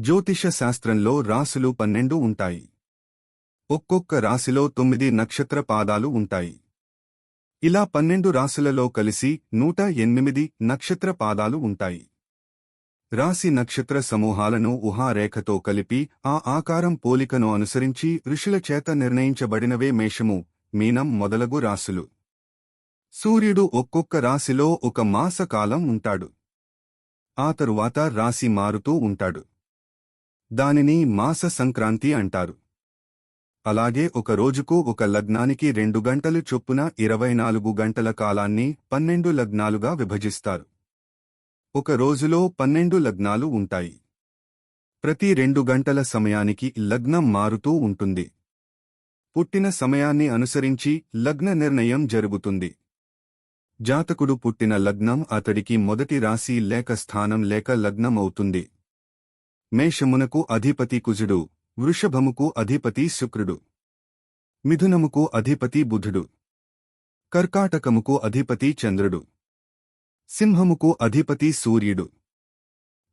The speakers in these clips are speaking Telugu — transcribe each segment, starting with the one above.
జ్యోతిష శాస్త్రంలో రాసులు పన్నెండు ఉంటాయి. ఒక్కొక్క రాశిలో తొమ్మిది నక్షత్ర పాదాలు ఉంటాయి. ఇలా పన్నెండు రాశులలో కలిసి నూట ఎనిమిది నక్షత్ర పాదాలు ఉంటాయి. రాశి నక్షత్ర సమూహాలను ఊహారేఖతో కలిపి ఆ ఆకారం పోలికను అనుసరించి ఋషుల చేత నిర్ణయించబడినవే మేషము మీనం మొదలగు రాశులు. సూర్యుడు ఒక్కొక్క రాశిలో ఒక మాసకాలం ఉంటాడు. ఆ తరువాత రాశి మారుతూ ఉంటాడు. దానిని మాస సంక్రాంతి అంటారు. అలాగే ఒక రోజుకు ఒక లగ్నానికి రెండు గంటలు చొప్పున ఇరవై నాలుగు గంటల కాలాన్ని పన్నెండు లగ్నాలుగా విభజిస్తారు. ఒక రోజులో పన్నెండు లగ్నాలు ఉంటాయి. ప్రతి రెండు గంటల సమయానికి లగ్నం మారుతూ ఉంటుంది. పుట్టిన సమయాన్ని అనుసరించి లగ్న నిర్ణయం జరుగుతుంది. జాతకుడు పుట్టిన లగ్నం అతడికి మొదటి రాశి లేక స్థానం లేక లగ్నం అవుతుంది మేషమునకు అధిపతి కుజుడు వృషభముకు అధిపతి శుక్రుడు మిథునముకు అధిపతి బుధుడు కర్కాటకముకు అధిపతి చంద్రుడు సింహముకు అధిపతి సూర్యుడు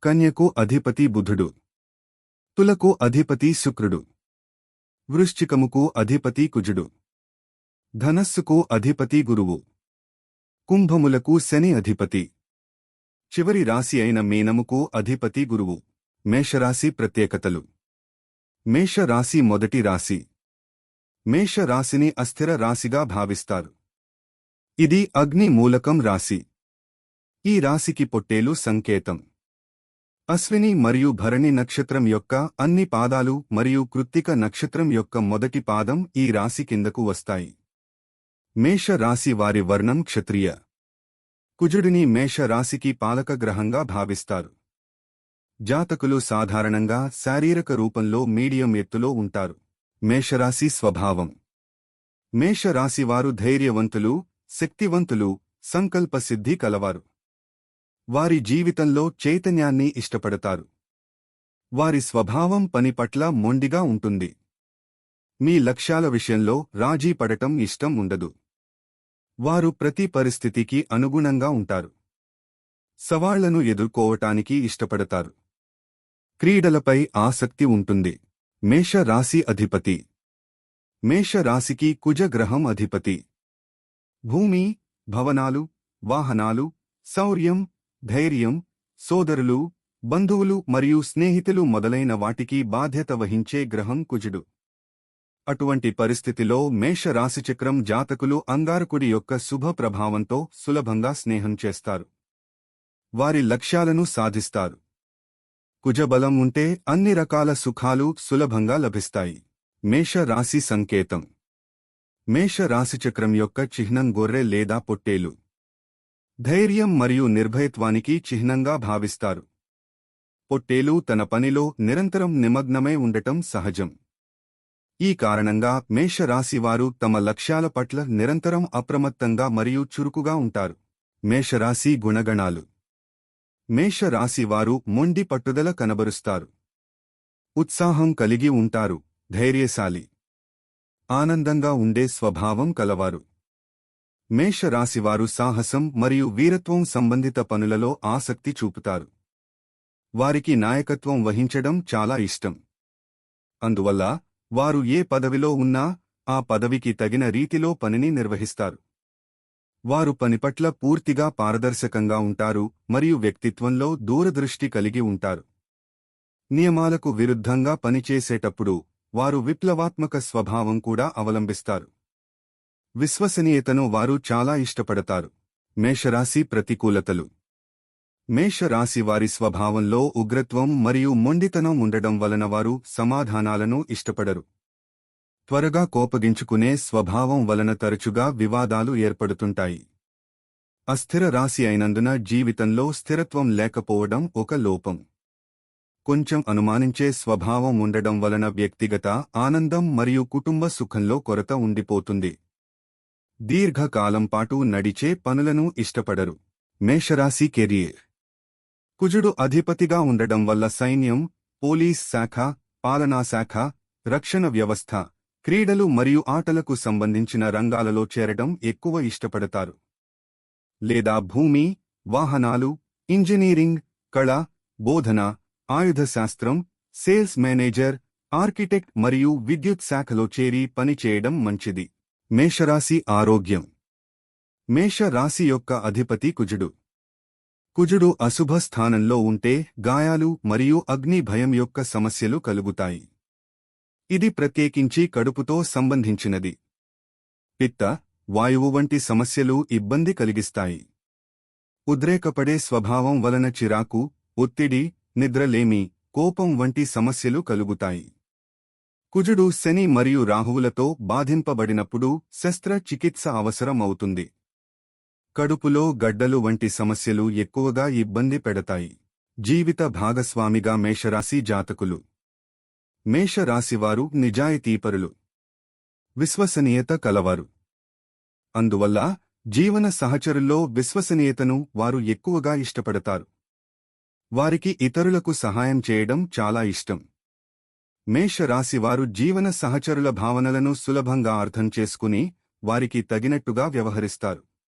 కన్యకు అధిపతి బుధుడు తులకు అధిపతి శుక్రుడు వృశ్చికముకు అధిపతి కుజుడు ధనస్సుకు అధిపతి గురువు కుంభములకు శని అధిపతి చివరి రాశి అయిన మీనముకు అధిపతి గురువు. మేషరాశి ప్రత్యేకతలు. మేషరాశి మొదటి రాశి. మేషరాశిని అస్థిర రాశిగా భావిస్తారు. ఇది అగ్ని మూలకం రాశి. ఈ రాశికి పొట్టేలు సంకేతం. అశ్విని మరియు భరణి నక్షత్రం యొక్క అన్ని పాదాలు మరియు కృత్తిక నక్షత్రం యొక్క మొదటి పాదం ఈ రాశి కిందకు వస్తాయి. మేష రాశి వారి వర్ణం క్షత్రియ. కుజుడిని మేష రాశికి పాలక గ్రహంగా భావిస్తారు. జాతకులు సాధారణంగా శారీరక రూపంలో మీడియం ఎత్తులో ఉంటారు. మేషరాశి స్వభావం. మేషరాశివారు ధైర్యవంతులు శక్తివంతులు సంకల్పసిద్ధి కలవారు. వారి జీవితంలో చైతన్యాన్ని ఇష్టపడతారు. వారి స్వభావం పని పట్ల మొండిగా ఉంటుంది. మీ లక్ష్యాల విషయంలో రాజీ పడటం ఇష్టం ఉండదు. వారు ప్రతి పరిస్థితికి అనుగుణంగా ఉంటారు. సవాళ్ళను ఎదుర్కోవటానికి ఇష్టపడతారు. క్రీడలపై ఆసక్తి ఉంటుంది. మేష రాశి అధిపతి. మేష రాశికి కుజగ్రహం అధిపతి. భూమి భవనాలు వాహనాలు శౌర్యం ధైర్యం సోదరులు బంధువులు మరియు స్నేహితులు మొదలైన వాటికి బాధ్యత వహించే గ్రహం కుజుడు. అటువంటి పరిస్థితిలో మేష రాశిచక్రం జాతకులు అంగారకుడి యొక్క శుభ ప్రభావంతో సులభంగా స్నేహం చేస్తారు. వారి లక్ష్యాలను సాధిస్తారు. కుజబలం ఉంటే అన్ని రకాల సుఖాలు సులభంగా లభిస్తాయి. మేష రాశి సంకేతం. మేష రాశిచక్రం యొక్క చిహ్నం గొర్రె లేదా పొట్టేలు. ధైర్యం మరియు నిర్భయత్వానికి చిహ్నంగా భావిస్తారు. పొట్టేలు తన పనిలో నిరంతరం నిమగ్నమై ఉండటం సహజం. ఈ కారణంగా మేషరాశివారు తమ లక్ష్యాల పట్ల నిరంతరం అప్రమత్తంగా మరియు చురుకుగా ఉంటారు. మేషరాశి గుణగణాలు. మేషరాశివారు మొండి పట్టుదల కనబరుస్తారు. ఉత్సాహం కలిగి ఉంటారు ధైర్యశాలి. ఆనందంగా ఉండే స్వభావం కలవారు. మేషరాశివారు సాహసం మరియు వీరత్వం సంబంధిత పనులలో ఆసక్తి చూపుతారు. వారికి నాయకత్వం వహించడం చాలా ఇష్టం. అందువల్ల వారు ఏ పదవిలో ఉన్నా ఆ పదవికి తగిన రీతిలో పనిని నిర్వహిస్తారు. వారు పనిపట్ల పూర్తిగా పారదర్శకంగా ఉంటారు మరియు వ్యక్తిత్వంలో దూరదృష్టి కలిగి ఉంటారు. నియమాలకు విరుద్ధంగా పనిచేసేటప్పుడు వారు విప్లవాత్మక స్వభావం కూడా అవలంబిస్తారు. విశ్వసనీయతను వారు చాలా ఇష్టపడతారు. మేషరాశి ప్రతికూలతలు. మేషరాశి వారి స్వభావంలో ఉగ్రత్వం మరియు మొండితనం ఉండడం వలన వారు సమాధానాలను ఇష్టపడరు. త్వరగా కోపగించుకునే స్వభావం వలన తరచుగా వివాదాలు ఏర్పడుతుంటాయి. అస్థిర రాశి అయినందున జీవితంలో స్థిరత్వం లేకపోవడం ఒక లోపం. కొంచెం అనుమానించే స్వభావం ఉండడం వలన వ్యక్తిగత ఆనందం మరియు కుటుంబ సుఖంలో కొరత ఉండిపోతుంది. దీర్ఘకాలం పాటు నడిచే పనులను ఇష్టపడరు. మేషరాశి కెరీర్. కుజుడు అధిపతిగా ఉండడం వల్ల సైన్యం పోలీస్ శాఖ పాలనా శాఖ రక్షణ వ్యవస్థ క్రీడలు మరియు ఆటలకు సంబంధించిన రంగాలలో చేరడం ఎక్కువ ఇష్టపడతారు. లేదా భూమి వాహనాలు ఇంజనీరింగ్ కళ బోధన ఆయుధ శాస్త్రం సేల్స్ మేనేజర్ ఆర్కిటెక్ట్ మరియు విద్యుత్ శాఖలో చేరి పనిచేయడం మంచిది. మేషరాశి ఆరోగ్యం. మేష రాశి యొక్క అధిపతి కుజుడు. కుజుడు అశుభ స్థానంలో ఉంటే గాయాలు మరియు అగ్ని భయం యొక్క సమస్యలు కలుగుతాయి. ఇది ప్రత్యేకించి కడుపుతో సంబంధించినది. పిత్త వాయువు వంటి సమస్యలు ఇబ్బంది కలిగిస్తాయి. ఉద్రేకపడే స్వభావం వలన చిరాకు ఒత్తిడి నిద్రలేమి కోపం వంటి సమస్యలు కలుగుతాయి. కుజుడు శని మరియు రాహువులతో బాధింపబడినప్పుడు శస్త్రచికిత్స అవసరం అవుతుంది కడుపులో గడ్డలు వంటి సమస్యలు ఎక్కువగా ఇబ్బంది పెడతాయి. జీవిత భాగస్వామిగా మేషరాశి జాతకులు. మేషరాశివారు నిజాయితీపరులు విశ్వసనీయత కలవారు. అందువల్ల జీవన సహచరుల్లో విశ్వసనీయతను వారు ఎక్కువగా ఇష్టపడతారు. వారికి ఇతరులకు సహాయం చేయడం చాలా ఇష్టం. మేషరాశివారు జీవన సహచరుల భావనలను సులభంగా అర్థం చేసుకుని వారికి తగినట్టుగా వ్యవహరిస్తారు.